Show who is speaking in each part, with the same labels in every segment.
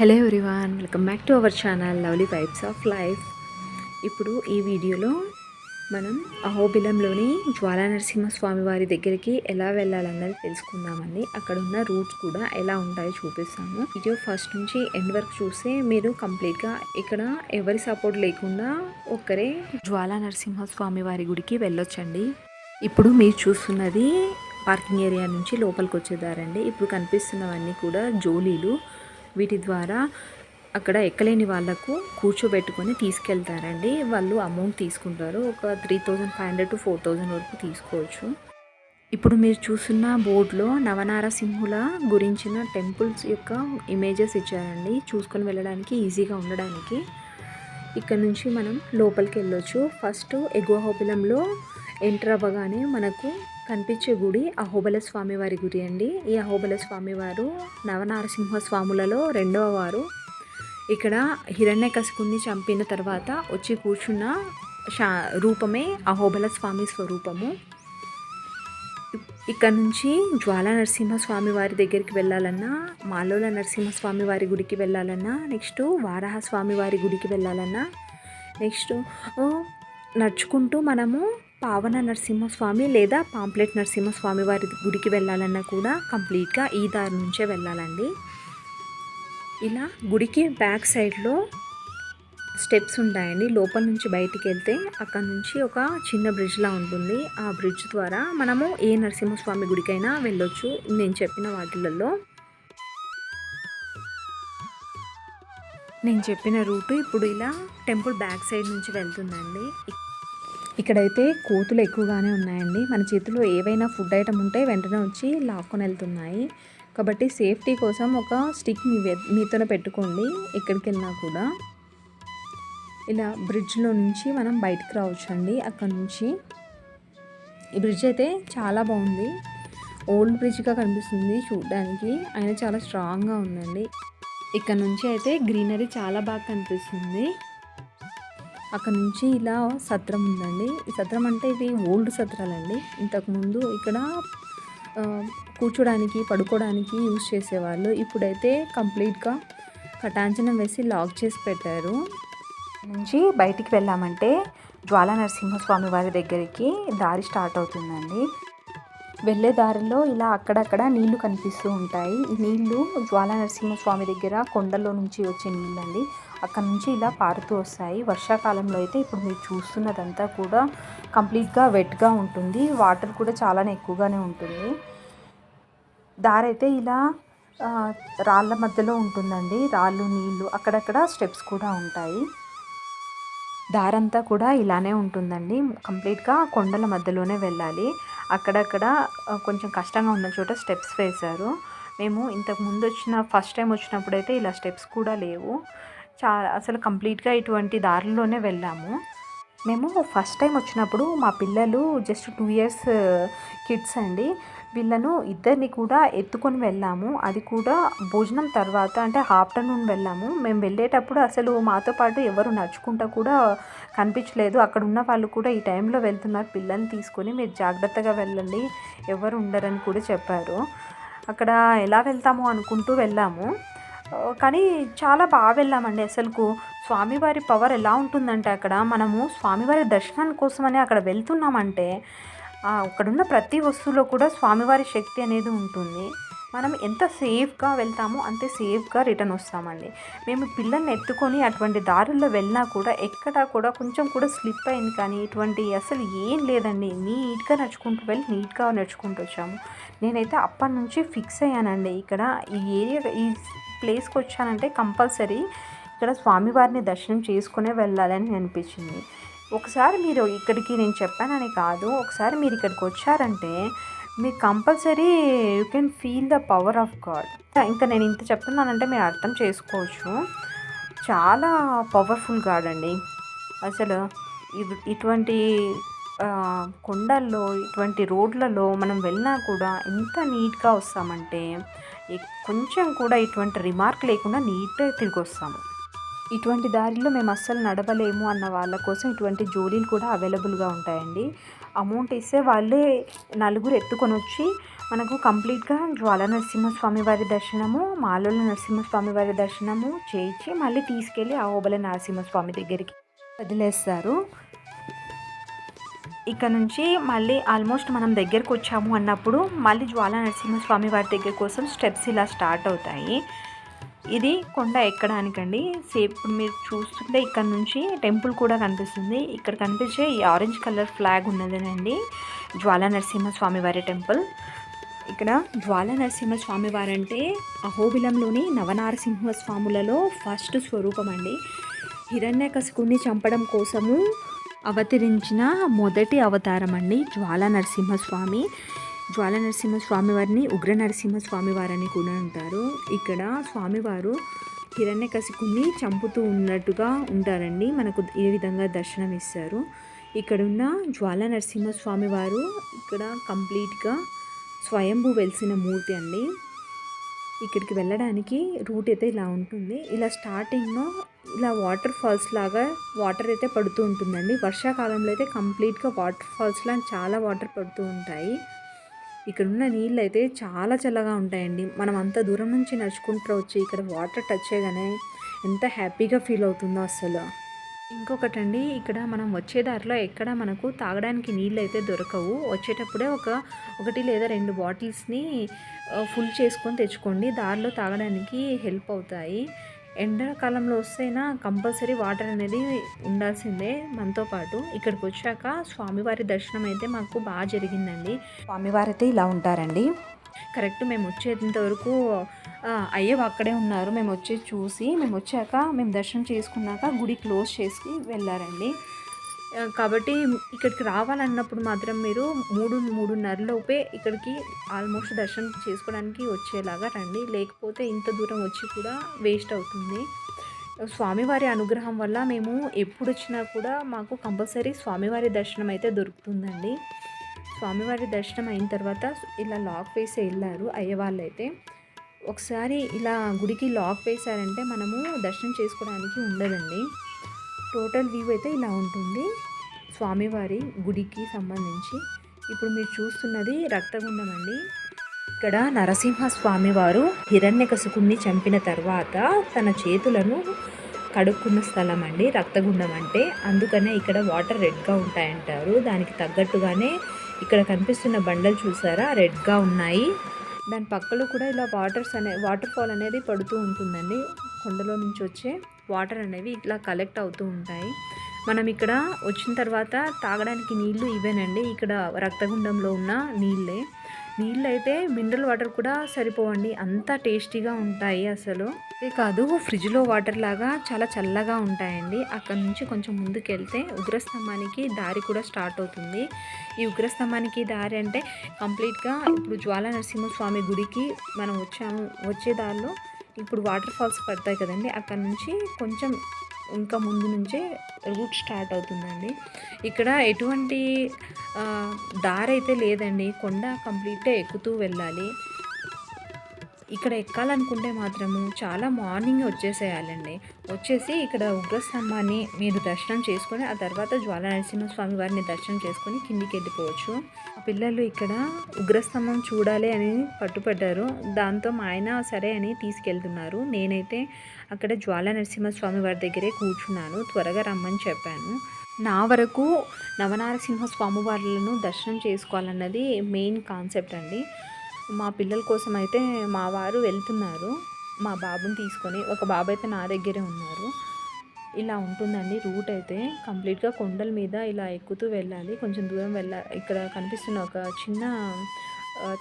Speaker 1: Hello everyone welcome back to our channel lovely vibes of life. ఇప్పుడు ఈ వీడియోలో మనం అహోబిలంలోని జ్వాలా నరసింహస్వామి వారి దగ్గరికి ఎలా వెళ్ళాలన్నది తెలుసుకుందామండి. అక్కడ ఉన్న రూట్స్ కూడా ఎలా ఉంటాయో చూపిస్తాము. వీడియో ఫస్ట్ నుంచి ఎండ్ వరకు చూస్తే మీరు కంప్లీట్గా ఇక్కడ ఎవరి సపోర్ట్ లేకుండా ఒక్కరే జ్వాలా నరసింహస్వామి వారి గుడికి వెళ్ళొచ్చండి. ఇప్పుడు మీరు చూస్తున్నది పార్కింగ్ ఏరియా నుంచి లోపలికి వచ్చేదారండి ఇప్పుడు కనిపిస్తున్నవన్నీ కూడా జోలీలు. వీటి ద్వారా అక్కడ ఎక్కలేని వాళ్ళకు కూర్చోబెట్టుకొని తీసుకెళ్తారండి. వాళ్ళు అమౌంట్ తీసుకుంటారు. ఒక three thousand five hundred to four thousand వరకు తీసుకోవచ్చు. ఇప్పుడు మీరు చూస్తున్న బోర్డులో నవనారసింహుల గురించిన టెంపుల్స్ యొక్క ఇమేజెస్ ఇచ్చారండి. చూసుకొని వెళ్ళడానికి ఈజీగా ఉండడానికి. ఇక్కడ నుంచి మనం లోపలికి వెళ్ళొచ్చు. ఫస్ట్ ఎగువ హోపిలంలో ఎంటర్ అవ్వగానే మనకు కనిపించే గుడి అహోబల స్వామి వారి గుడి అండి. ఈ అహోబల స్వామి వారు నవనారసింహ స్వాములలో రెండవ వారు. ఇక్కడ హిరణ్యకశిపుని చంపిన తర్వాత వచ్చి కూర్చున్న శా రూపమే అహోబల స్వామి స్వరూపము. ఇక్కడ నుంచి జ్వాల నరసింహస్వామి వారి దగ్గరికి వెళ్ళాలన్నా మాలోల నరసింహస్వామి వారి గుడికి వెళ్ళాలన్నా నెక్స్ట్ వారాహ స్వామి వారి గుడికి వెళ్ళాలన్నా నెక్స్ట్ నడుచుకుంటూ మనము పావన నరసింహస్వామి లేదా పాంప్లెట్ నరసింహస్వామి వారి గుడికి వెళ్ళాలన్నా కూడా కంప్లీట్గా ఈ దారి నుంచే వెళ్ళాలండి. ఇలా గుడికి బ్యాక్ సైడ్లో స్టెప్స్ ఉంటాయండి. లోపల నుంచి బయటికి వెళ్తే అక్కడ నుంచి ఒక చిన్న బ్రిడ్జ్లా ఉంటుంది. ఆ బ్రిడ్జ్ ద్వారా మనము ఏ నరసింహస్వామి గుడికైనా వెళ్ళొచ్చు నేను చెప్పిన వాటిలలో. నేను చెప్పిన రూటు ఇప్పుడు ఇలా టెంపుల్ బ్యాక్ సైడ్ నుంచి వెళ్తుందండి. ఇక్కడైతే కోతులు ఎక్కువగానే ఉన్నాయండి. మన చేతిలో ఏవైనా ఫుడ్ ఐటమ్ ఉంటే వెంటనే వచ్చి లాక్కొని వెళ్తున్నాయి. కాబట్టి సేఫ్టీ కోసం ఒక స్టిక్ మీ మీతోనే పెట్టుకోండి. ఎక్కడికి వెళ్ళినా కూడా. ఇలా బ్రిడ్జ్లో నుంచి మనం బయటకు రావచ్చు అండి అక్కడ నుంచి. ఈ బ్రిడ్జ్ అయితే చాలా బాగుంది. ఓల్డ్ బ్రిడ్జ్గా కనిపిస్తుంది చూడడానికి. ఆయన చాలా స్ట్రాంగ్గా ఉందండి. ఇక్కడ నుంచి అయితే గ్రీనరీ చాలా బాగా కనిపిస్తుంది. అక్కడ నుంచి ఇలా సత్రం ఉందండి. ఈ సత్రం అంటే ఇది ఓల్డ్ సత్రాలండి. ఇంతకుముందు ఇక్కడ కూర్చోడానికి పడుకోవడానికి యూజ్ చేసేవాళ్ళు. ఇప్పుడైతే కంప్లీట్గా కటాంచనం వేసి లాక్ చేసి పెట్టారు. నుంచి బయటికి వెళ్ళామంటే జ్వాలా నరసింహస్వామి వారి దగ్గరికి దారి స్టార్ట్ అవుతుందండి. వెళ్ళే దారిలో ఇలా అక్కడక్కడ నీళ్ళు కనిపిస్తూ ఉంటాయి. ఈ నీళ్ళు జ్వాలా నరసింహస్వామి దగ్గర కొండలో నుంచి వచ్చే నీళ్ళండి. అక్కడ నుంచి ఇలా పారుతూ వస్తాయి. వర్షాకాలంలో అయితే ఇప్పుడు మీరు చూస్తున్నదంతా కూడా కంప్లీట్గా వెట్గా ఉంటుంది. వాటర్ కూడా చాలానే ఎక్కువగానే ఉంటుంది. దారైతే ఇలా రాళ్ళ మధ్యలో ఉంటుందండి. రాళ్ళు నీళ్ళు అక్కడక్కడ స్టెప్స్ కూడా ఉంటాయి. దారంతా కూడా ఇలానే ఉంటుందండి. కంప్లీట్గా కొండల మధ్యలోనే వెళ్ళాలి. అక్కడక్కడ కొంచెం కష్టంగా ఉన్న చోట స్టెప్స్ వేశారు. మేము ఇంతకు ముందు వచ్చిన ఫస్ట్ టైం వచ్చినప్పుడు అయితే ఇలా స్టెప్స్ కూడా లేవు. చాలా అసలు కంప్లీట్గా ఇటువంటి దారిలోనే వెళ్ళాము. మేము ఫస్ట్ టైం వచ్చినప్పుడు మా పిల్లలు జస్ట్ టూ ఇయర్స్ కిడ్స్ అండి. వీళ్ళను ఇద్దరిని కూడా ఎత్తుకొని వెళ్ళాము. అది కూడా భోజనం తర్వాత అంటే ఆఫ్టర్నూన్ వెళ్ళాము. మేము వెళ్ళేటప్పుడు అసలు మాతో పాటు ఎవరు నడుచుకుంటా కూడా కనిపించలేదు. అక్కడ ఉన్న వాళ్ళు కూడా ఈ టైంలో వెళ్తున్నారు. పిల్లల్ని తీసుకొని మీరు జాగ్రత్తగా వెళ్ళండి. ఎవరు ఉండరని కూడా చెప్పారు. అక్కడ ఎలా వెళ్తాము అనుకుంటూ వెళ్ళాము. కానీ చాలా బాగా వెళ్ళామండి అసలుకు. స్వామివారి పవర్ ఎలా ఉంటుందంటే అక్కడ మనము స్వామివారి దర్శనం కోసమని అక్కడ వెళ్తున్నామంటే అక్కడున్న ప్రతి వస్తువులో కూడా స్వామివారి శక్తి అనేది ఉంటుంది. మనం ఎంత సేఫ్గా వెళ్తామో అంతే సేఫ్గా రిటర్న్ వస్తామండి. మేము పిల్లల్ని ఎత్తుకొని అటువంటి దారుల్లో వెళ్ళినా కూడా ఎక్కడా కూడా కొంచెం కూడా స్లిప్ అయింది కానీ ఇటువంటి అసలు ఏం లేదండి. నీట్గా నడుచుకుంటూ వెళ్ళి నీట్గా నడుచుకుంటూ వచ్చాము. నేనైతే అప్పటి నుంచి ఫిక్స్ అయ్యానండి. ఇక్కడ ఈ ఏరియా ఈ ప్లేస్కి వచ్చానంటే కంపల్సరీ ఇక్కడ స్వామివారిని దర్శనం చేసుకునే వెళ్ళాలని అనిపించింది. ఒకసారి మీరు ఇక్కడికి నేను చెప్పానని కాదు ఒకసారి మీరు ఇక్కడికి వచ్చారంటే మీరు compulsory you can feel the power of God ఇంకా నేను ఇంత చెప్తున్నానంటే మీరు అర్థం చేసుకోవచ్చు. చాలా పవర్ఫుల్ గాడ్ అండి. అసలు ఇటువంటి కొండల్లో ఇటువంటి రోడ్లలో మనం వెళ్ళినా కూడా ఎంత నీట్గా వస్తామంటే కొంచెం కూడా ఇటువంటి రిమార్క్ లేకుండా నీట్గా తిరిగి వస్తాము. ఇటువంటి దారిలో మేము అస్సలు నడవలేము అన్న వాళ్ళ కోసం ఇటువంటి జోలీలు కూడా అవైలబుల్గా ఉంటాయండి. అమౌంట్ ఇస్తే వాళ్ళే నలుగురు ఎత్తుకొని వచ్చి మనకు కంప్లీట్గా జ్వాల నరసింహస్వామి వారి దర్శనము మాలోల నరసింహస్వామి వారి దర్శనము చేయించి మళ్ళీ తీసుకెళ్ళి ఆ ఓబల నరసింహస్వామి దగ్గరికి వదిలేస్తారు. ఇక్కడ నుంచి మళ్ళీ ఆల్మోస్ట్ మనం దగ్గరకు వచ్చాము అన్నప్పుడు మళ్ళీ జ్వాల నరసింహస్వామి వారి దగ్గర కోసం స్టెప్స్ ఇలా స్టార్ట్ అవుతాయి. ఇది కొండ ఎక్కడానికండి. సేపు మీరు చూస్తుంటే ఇక్కడ నుంచి టెంపుల్ కూడా కనిపిస్తుంది. ఇక్కడ కనిపించే ఈ ఆరెంజ్ కలర్ ఫ్లాగ్ ఉన్నదేనండి. జ్వాల నరసింహస్వామి వారి టెంపుల్. ఇక్కడ జ్వాల నరసింహస్వామి వారు అంటే అహోబిలంలోని నవనారసింహ స్వాములలో ఫస్ట్ స్వరూపం అండి హిరణ్యకశికుని చంపడం కోసము అవతరించిన మొదటి అవతారం అండి జ్వాల నరసింహస్వామి జ్వాల నరసింహస్వామి వారిని ఉగ్ర నరసింహస్వామి వారని కూడా అంటారు. ఇక్కడ స్వామివారు హిరణ్యకశికుని చంపుతూ ఉన్నట్టుగా ఉంటారండి. మనకు ఈ విధంగా దర్శనం ఇస్తారు. ఇక్కడున్న జ్వాల నరసింహస్వామి వారు ఇక్కడ కంప్లీట్గా స్వయంభూ వెలిసిన మూర్తి అండి. ఇక్కడికి వెళ్ళడానికి రూట్ అయితే ఇలా ఉంటుంది. ఇలా స్టార్టింగ్లో ఇలా వాటర్ ఫాల్స్ లాగా వాటర్ అయితే పడుతూ ఉంటుందండి. వర్షాకాలంలో అయితే కంప్లీట్గా వాటర్ ఫాల్స్లా చాలా వాటర్ పడుతూ ఉంటాయి. ఇక్కడ ఉన్న నీళ్ళు అయితే చాలా చల్లగా ఉంటాయండి. మనం అంత దూరం నుంచి నడుచుకుంటూ వచ్చి ఇక్కడ వాటర్ టచ్ చేయగానే ఎంత హ్యాపీగా ఫీల్ అవుతుందో అసలు. ఇంకొకటండి ఇక్కడ మనం వచ్చే దారిలో ఎక్కడ మనకు తాగడానికి నీళ్ళు అయితే దొరకవు. వచ్చేటప్పుడే ఒక ఒకటి లేదా రెండు బాటిల్స్ని ఫుల్ చేసుకొని తెచ్చుకోండి. దారిలో తాగడానికి హెల్ప్ అవుతాయి. ఎండాకాలంలో వస్తేనా కంపల్సరీ వాటర్ అనేది ఉండాల్సిందే మనతో పాటు. ఇక్కడికి వచ్చాక స్వామివారి దర్శనం అయితే మాకు బాగా జరిగిందండి. స్వామివారి అయితే ఇలా ఉంటారండి. కరెక్ట్ మేము వచ్చేంత వరకు అయ్యవ అక్కడే ఉన్నారు. మేము వచ్చి చూసి మేము వచ్చాక మేము దర్శనం చేసుకున్నాక గుడి క్లోజ్ చేసి వెళ్ళారండి. కాబట్టి ఇక్కడికి రావాలన్నప్పుడు మాత్రం మీరు మూడు మూడున్నరలోపే ఇక్కడికి ఆల్మోస్ట్ దర్శనం చేసుకోవడానికి వచ్చేలాగా రండి. లేకపోతే ఇంత దూరం వచ్చి కూడా వేస్ట్ అవుతుంది. స్వామివారి అనుగ్రహం వల్ల మేము ఎప్పుడు వచ్చినా కూడా మాకు కంపల్సరీ స్వామివారి దర్శనం అయితే దొరుకుతుందండి. స్వామివారి దర్శనం అయిన తర్వాత ఇలా లాక్ వేసి వెళ్ళారు అయ్యవాళ్ళు అయితే ఒకసారి ఇలా గుడికి లాక్ వేశారంటే మనము దర్శనం చేసుకోవడానికి ఉండదండి. టోటల్ వ్యూ అయితే ఇలా ఉంటుంది. స్వామివారి గుడికి సంబంధించి. ఇప్పుడు మీరు చూస్తున్నది రక్తగుండం అండి. ఇక్కడ నరసింహ స్వామివారు హిరణ్యకశిపుణ్ణి చంపిన తర్వాత తన చేతులను కడుక్కున్న స్థలం అండి రక్తగుండం అంటే. అందుకనే ఇక్కడ వాటర్ రెడ్గా ఉంటాయంటారు. దానికి తగ్గట్టుగానే ఇక్కడ కనిపిస్తున్న బండలు చూసారా? రెడ్గా ఉన్నాయి. దాని పక్కలో కూడా ఇలా వాటర్స్ అనే వాటర్ ఫాల్ అనేది పడుతూ ఉంటుందండి. కొండలో నుంచి వచ్చే వాటర్ అనేవి ఇట్లా కలెక్ట్ అవుతూ ఉంటాయి. మనం ఇక్కడ వచ్చిన తర్వాత తాగడానికి నీళ్ళు ఇవేనండి. ఇక్కడ రక్తగుండంలో ఉన్న నీళ్ళే. నీళ్ళు అయితే మినరల్ వాటర్ కూడా సరిపోవండి. అంత టేస్టీగా ఉంటాయి అసలు. ఇదే కాదు ఫ్రిడ్జ్లో వాటర్ లాగా చాలా చల్లగా ఉంటాయండి. అక్కడ నుంచి కొంచెం ముందుకు వెళ్తే ఉగ్రస్తంభానికి దారి కూడా స్టార్ట్ అవుతుంది. ఈ ఉగ్రస్తంభానికి దారి అంటే కంప్లీట్గా ఇప్పుడు జ్వాల నరసింహస్వామి గుడికి మనం వచ్చాము వచ్చే దారిలో ఇప్పుడు వాటర్ ఫాల్స్ పడతాయి కదండి. అక్కడ నుంచి కొంచెం ఇంకా ముందు నుంచే రూట్ స్టార్ట్ అవుతుందండి. ఇక్కడ ఎటువంటి దారైతే దారి అయితే లేదండి. కొండ కంప్లీట్గా ఎక్కుతూ వెళ్ళాలి. ఇక్కడ ఎక్కాలనుకుంటే మాత్రము చాలా మార్నింగ్ వచ్చేసేయాలండి. వచ్చేసి ఇక్కడ ఉగ్రస్తంభాన్ని మీరు దర్శనం చేసుకొని ఆ తర్వాత జ్వాల నరసింహస్వామి వారిని దర్శనం చేసుకొని కిందికి వెళ్ళిపోవచ్చు పిల్లలు ఇక్కడ ఉగ్రస్తంభం చూడాలి అని పట్టుపడ్డారు. దాంతో మా ఆయన సరే అని తీసుకెళ్తున్నారు. నేనైతే అక్కడ జ్వాల నరసింహస్వామి వారి దగ్గరే కూర్చున్నాను. త్వరగా రమ్మని చెప్పాను. నా వరకు నవనారసింహ స్వామి దర్శనం చేసుకోవాలన్నది మెయిన్ కాన్సెప్ట్ అండి. మా పిల్లల కోసం అయితే మా వారు వెళ్తున్నారు. మా బాబుని తీసుకొని ఒక బాబు అయితే నా దగ్గరే ఉన్నారు. ఇలా ఉంటుందండి రూట్ అయితే. కంప్లీట్గా కొండల మీద ఇలా ఎక్కుతూ వెళ్ళాలి. కొంచెం దూరం వెళ్ళ ఇక్కడ కనిపిస్తున్న ఒక చిన్న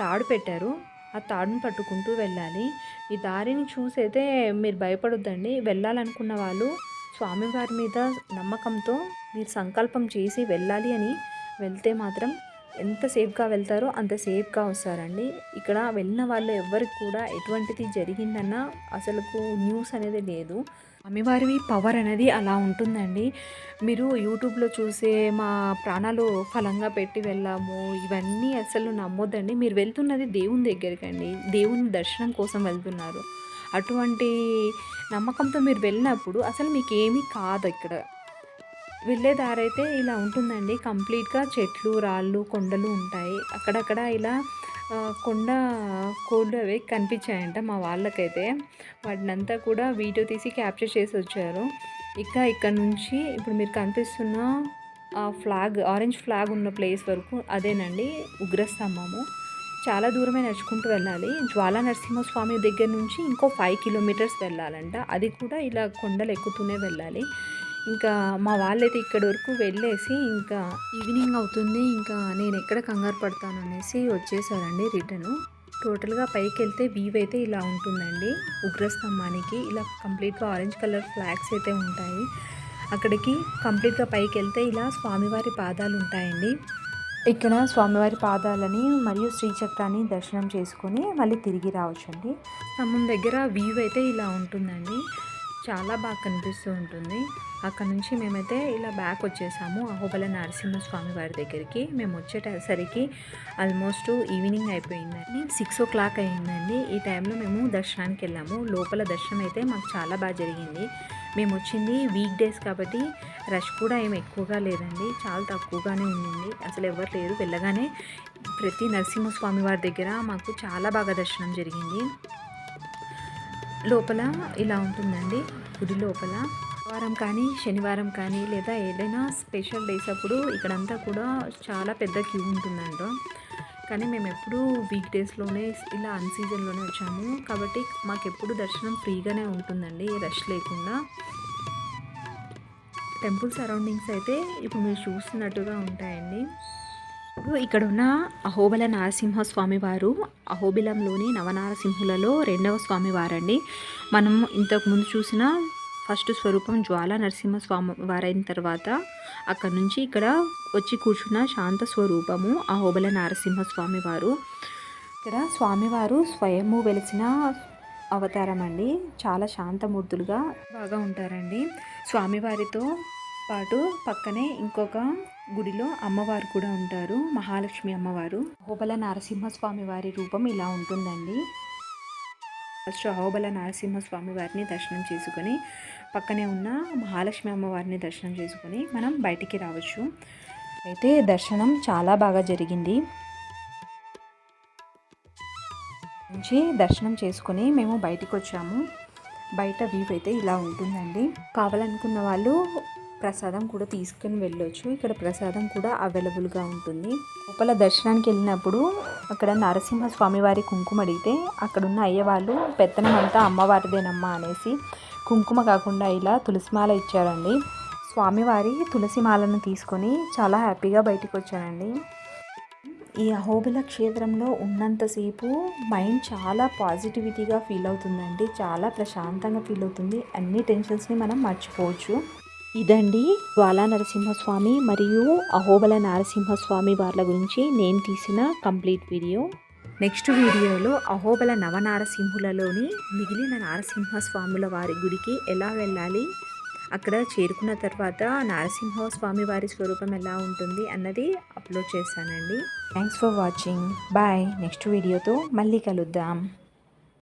Speaker 1: తాడు పెట్టారు. ఆ తాడుని పట్టుకుంటూ వెళ్ళాలి. ఈ దారిని చూసి అయితే మీరు భయపడొద్దండి. వెళ్ళాలనుకున్న వాళ్ళు స్వామివారి మీద నమ్మకంతో మీరు సంకల్పం చేసి వెళ్ళాలి అని వెళ్తే మాత్రం ఎంత సేఫ్గా వెళ్తారో అంత సేఫ్గా వస్తారండి. ఇక్కడ వెళ్ళిన వాళ్ళు ఎవరికి కూడా ఎటువంటిది జరిగిందన్న అసలుకు న్యూస్ అనేది లేదు. అమ్మవారివి పవర్ అనేది అలా ఉంటుందండి. మీరు యూట్యూబ్లో చూసే మా ప్రాణాలు ఫలంగా పెట్టి వెళ్ళాము ఇవన్నీ అసలు నమ్మొద్దండి. మీరు వెళ్తున్నది దేవుని దగ్గరికి అండి దేవుని దర్శనం కోసం వెళ్తున్నారు. అటువంటి నమ్మకంతో మీరు వెళ్ళినప్పుడు అసలు మీకు ఏమీ కాదు ఇక్కడ. వెళ్ళే దారి అయితే ఇలా ఉంటుందండి. కంప్లీట్గా చెట్లు రాళ్ళు కొండలు ఉంటాయి. అక్కడక్కడ ఇలా కొండ కోళ్ళు అవి కనిపించాయంట మా వాళ్ళకైతే. వాటినంతా కూడా వీడియో తీసి క్యాప్చర్ చేసి వచ్చారు. ఇక ఇక్కడ నుంచి ఇప్పుడు మీరు కనిపిస్తున్న ఆ ఫ్లాగ్ ఆరెంజ్ ఫ్లాగ్ ఉన్న ప్లేస్ వరకు అదేనండి ఉగ్రస్తంభము. చాలా దూరమే నడుచుకుంటూ వెళ్ళాలి. జ్వాలా నరసింహస్వామి దగ్గర నుంచి ఇంకో ఫైవ్ కిలోమీటర్స్ వెళ్ళాలంట. అది కూడా ఇలా కొండలు ఎక్కుతూనే వెళ్ళాలి. ఇంకా మా వాళ్ళైతే ఇక్కడి వరకు వెళ్ళేసి ఇంకా ఈవినింగ్ అవుతుంది. ఇంకా నేను ఎక్కడ కంగారు పడతాను అనేసి వచ్చేసారండి రిటర్న్ టోటల్గా పైకి వెళ్తే వ్యూ అయితే ఇలా ఉంటుందండి. ఉగ్రస్తంభానికి ఇలా కంప్లీట్గా ఆరెంజ్ కలర్ ఫ్లాగ్స్ అయితే ఉంటాయి. అక్కడికి కంప్లీట్గా పైకి వెళ్తే ఇలా స్వామివారి పాదాలు ఉంటాయండి. ఇక్కడ స్వామివారి పాదాలని మరియు శ్రీచక్రాన్ని దర్శనం చేసుకొని మళ్ళీ తిరిగి రావచ్చండి. స్తంభం దగ్గర వ్యూ అయితే ఇలా ఉంటుందండి. చాలా బాగా కనిపిస్తూ ఉంటుంది. అక్కడ నుంచి మేమైతే ఇలా బ్యాక్ వచ్చేసాము. అహోబల నరసింహస్వామి వారి దగ్గరికి. మేము వచ్చేసరికి ఆల్మోస్ట్ ఈవినింగ్ అయిపోయిందండి. సిక్స్ ఓ క్లాక్ అయిందండి. ఈ టైంలో మేము దర్శనానికి వెళ్ళాము. లోపల దర్శనం అయితే మాకు చాలా బాగా జరిగింది. మేము వచ్చింది వీక్ డేస్ కాబట్టి రష్ కూడా ఏం ఎక్కువగా లేదండి. చాలా తక్కువగానే ఉండింది. అసలు ఎవరు లేరు. వెళ్ళగానే ప్రతి నరసింహస్వామి వారి దగ్గర మాకు చాలా బాగా దర్శనం జరిగింది. లోపల ఇలా ఉంటుందండి గుడి లోపల. వారం కానీ శనివారం కానీ లేదా ఏదైనా స్పెషల్ డేస్ అప్పుడు ఇక్కడంతా కూడా చాలా పెద్ద క్యూ ఉంటుందంట. కానీ మేము ఎప్పుడూ వీక్ డేస్లోనే ఇలా అన్ సీజన్లోనే వచ్చాము. కాబట్టి మాకు ఎప్పుడు దర్శనం ఫ్రీగానే ఉంటుందండి రష్ లేకుండా. టెంపుల్ సరౌండింగ్స్ అయితే ఇప్పుడు మీరు చూస్తున్నట్టుగా ఉంటాయండి. ఇప్పుడు ఇక్కడ ఉన్న అహోబల నరసింహ స్వామివారు అహోబిలంలోని నవనారసింహులలో రెండవ స్వామివారండి మనం ఇంతకుముందు చూసిన ఫస్ట్ స్వరూపం జ్వాల నరసింహ స్వామి వారైన తర్వాత అక్కడ నుంచి ఇక్కడ వచ్చి కూర్చున్న శాంత స్వరూపము అహోబల నరసింహ స్వామివారు ఇక్కడ స్వామివారు స్వయము వెలిసిన అవతారం అండి చాలా శాంతమూర్తులుగా బాగా ఉంటారండి. స్వామివారితో పాటు పక్కనే ఇంకొక గుడిలో అమ్మవారు కూడా ఉంటారు మహాలక్ష్మి అమ్మవారు. అహోబల నరసింహస్వామి వారి రూపం ఇలా ఉంటుందండి. ఫస్ట్ అహోబల నరసింహస్వామి వారిని దర్శనం చేసుకొని పక్కనే ఉన్న మహాలక్ష్మి అమ్మవారిని దర్శనం చేసుకొని మనం బయటికి రావచ్చు. అయితే దర్శనం చాలా బాగా జరిగింది. నుంచి దర్శనం చేసుకొని మేము బయటికి వచ్చాము. బయట వ్యూ అయితే ఇలా ఉంటుందండి. కావాలనుకున్న వాళ్ళు ప్రసాదం కూడా తీసుకొని వెళ్ళొచ్చు. ఇక్కడ ప్రసాదం కూడా అవైలబుల్గా ఉంటుంది. లోపల దర్శనానికి వెళ్ళినప్పుడు అక్కడ నరసింహ స్వామివారి కుంకుమ అడిగితే అక్కడున్న అయ్యవాళ్ళు పెత్తనం అంతా అమ్మవారిదేనమ్మా అనేసి కుంకుమ కాకుండా ఇలా తులసిమాల ఇచ్చారండి. స్వామివారి తులసిమాలను తీసుకొని చాలా హ్యాపీగా బయటికి వచ్చానండి ఈ అహోబిల క్షేత్రంలో ఉన్నంతసేపు మైండ్ చాలా పాజిటివిటీగా ఫీల్ అవుతుందండి. చాలా ప్రశాంతంగా ఫీల్ అవుతుంది. అన్ని టెన్షన్స్ని మనం మర్చిపోవచ్చు. ఇదండి జ్వాలా నరసింహస్వామి మరియు అహోబల నరసింహస్వామి వాళ్ళ గురించి నేను తీసిన కంప్లీట్ వీడియో. నెక్స్ట్ వీడియోలో అహోబల నవనారసింహులలోని మిగిలిన నారసింహస్వాముల వారి గుడికి ఎలా వెళ్ళాలి? అక్కడ చేరుకున్న తర్వాత నారసింహ స్వామి వారి స్వరూపం ఎలా ఉంటుంది అన్నది అప్లోడ్ చేస్తానండి thanks for watching bye next వీడియోతో మళ్ళీ కలుద్దాం.